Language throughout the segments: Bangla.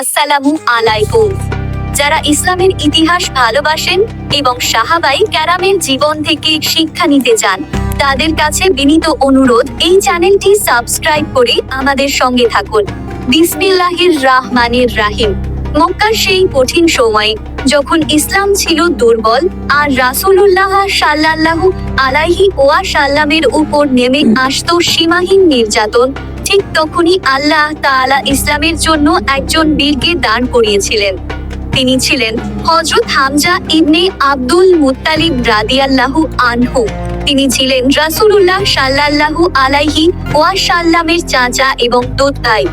আসসালামু আলাইকুম। যারা ইসলামের ইতিহাস ভালোবাসেন এবং সাহাবাই ক্যারামের জীবন থেকে শিক্ষা নিতে চান, তাদের কাছে বিনীত অনুরোধ, এই চ্যানেলটি সাবস্ক্রাইব করে আমাদের সঙ্গে থাকুন। বিসমিল্লাহির রাহমানির রাহিম। মক্কার সেই কঠিন সময়ে যখন ইসলাম ছিল দুর্বল আর রাসূলুল্লাহ সাল্লাল্লাহু আলাইহি ওয়া সাল্লামের উপর নেমে আসতো সীমাহীন নির্যাতন ঠিক তখনই আল্লাহ তাআলা ইসলামের জন্য একজন বীরকে দান করিয়েছিলেন। তিনি ছিলেন হজরত হামজা ইবনে আব্দুল মুত্তালিব রাদিয়াল্লাহু আনহু। তিনি ছিলেন রাসূলুল্লাহ সাল্লাল্লাহু আলাইহি ওয়া সাল্লামের চাচা এবং দোত্তাই।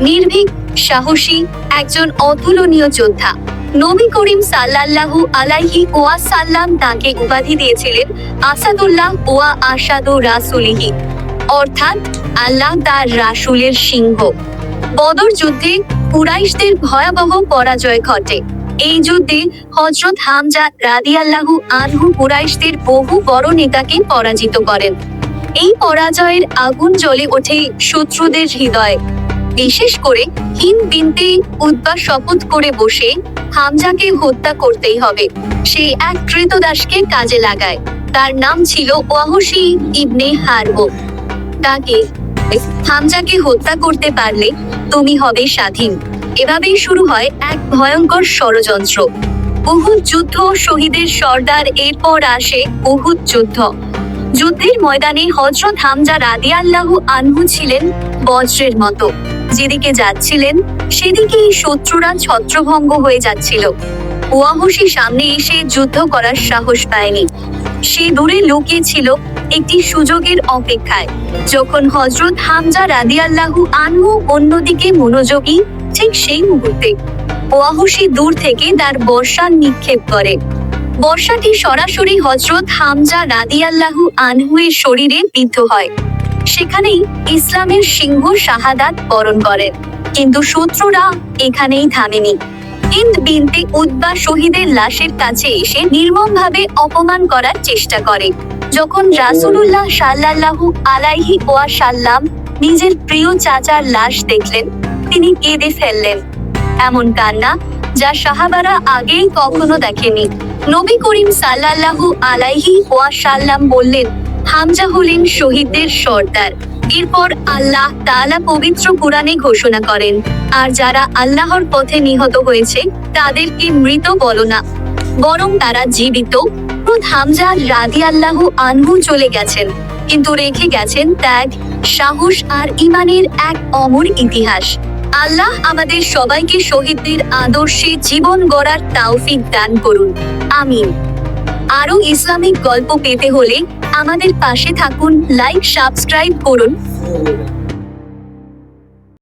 নির্ভীক, সাহসী, একজন অতুলনীয় যোদ্ধা। নবী করিম সাল্লাল্লাহু আলাইহি ওয়া সাল্লাম তাকে উপাধি দিয়েছিলেন আসাদুল্লাহ ওয়া আসাদু রাসুলিহি। অর্থাৎ আল্লাহ তার রাসূলের সিংহ। বদর যুদ্ধে কুরাইশদের ভয়াবহ পরাজয় ঘটে। এই যুদ্ধে হযরত হামজা রাদিয়াল্লাহু আনহু কুরাইশদের বহু বড় নেতাকে পরাজিত করেন। এই পরাজয়ের আগুন জ্বলে ওঠে শত্রুদের হৃদয়ে। বিশেষ করে হিন বিনতে উদ্বা শপথ করে বসে হামজাকে হত্যা করতেই হবে। সে এক কৃতদাসকে কাজে লাগায়। তার নাম ছিল ওয়াহশি ইবনে হারব। তাকে হামজাকে হত্যা করতে পারলে তুমি হবে স্বাধীন। এভাবেই শুরু হয় এক ভয়ঙ্কর ষড়যন্ত্র। উহুদ যুদ্ধ শহীদের সর্দার এরপর আসে উহুদ যুদ্ধ। যুদ্ধের ময়দানে হযরত হামজা রাদিয়াল্লাহু আনহু ছিলেন বজ্রের মতো। যেদিকে যাচ্ছিলেন, সেদিকেই শত্রুরা ছত্রভঙ্গ হয়ে যাচ্ছিল। ওয়াহশী সামনে এসে যুদ্ধ করার সাহস পায়নি। সে দূরে লুকিয়ে ছিল একটি সুযোগের অপেক্ষায়। যখন হযরত হামজা রাদিয়াল্লাহু আনহু অন্যদিকে মনোযোগী, ঠিক সেই মুহূর্তে ওয়াহশী দূর থেকে তার বর্ষা নিক্ষেপ করে। বর্ষাটি সরাসরি হযরত হামজা রাদিয়াল্লাহু আনহুয়ের শরীরে বিদ্ধ হয়। সেখানেই ইসলামের সিংহ শাহাদাত বরণ করেন কিন্তু শত্রুরা এখানেই থামেনি। হিন্দ বিনতে উদ্বা শহীদের লাশের কাছে এসে নির্মমভাবে অপমান করার চেষ্টা করে। যখন রাসূলুল্লাহ সাল্লাল্লাহু আলাইহি ওয়া সাল্লাম নিজের প্রিয় চাচার লাশ দেখলেন, তিনি কেঁদে ফেললেন। এমন কান্না যা সাহাবারা আগেই কখনো দেখেনি। নবী করিম সাল্লাল্লাহু আলাইহি ওয়া সাল্লাম বললেন, হামজা হলেন শহীদদের সর্দার। এরপর আল্লাহ তাআলা পবিত্র কোরআনে ঘোষণা করেন, আর যারা আল্লাহর পথে নিহত হয়েছে, তাদেরকে মৃত বলো না। বরং তারা জীবিত খুদ হামজা রাদিয়াল্লাহু আনহু চলে গেছেন, কিন্তু রেখে গেছেন ত্যাগ, সাহস আর ইমানের এক অমর ইতিহাস। আল্লাহ আমাদের সবাইকে শহীদদের আদর্শে জীবন গড়ার তাওফিক দান করুন। আমিন। আরও ইসলামিক গল্প পেতে হলে আমাদের পাশে থাকুন, লাইক, সাবস্ক্রাইব করুন।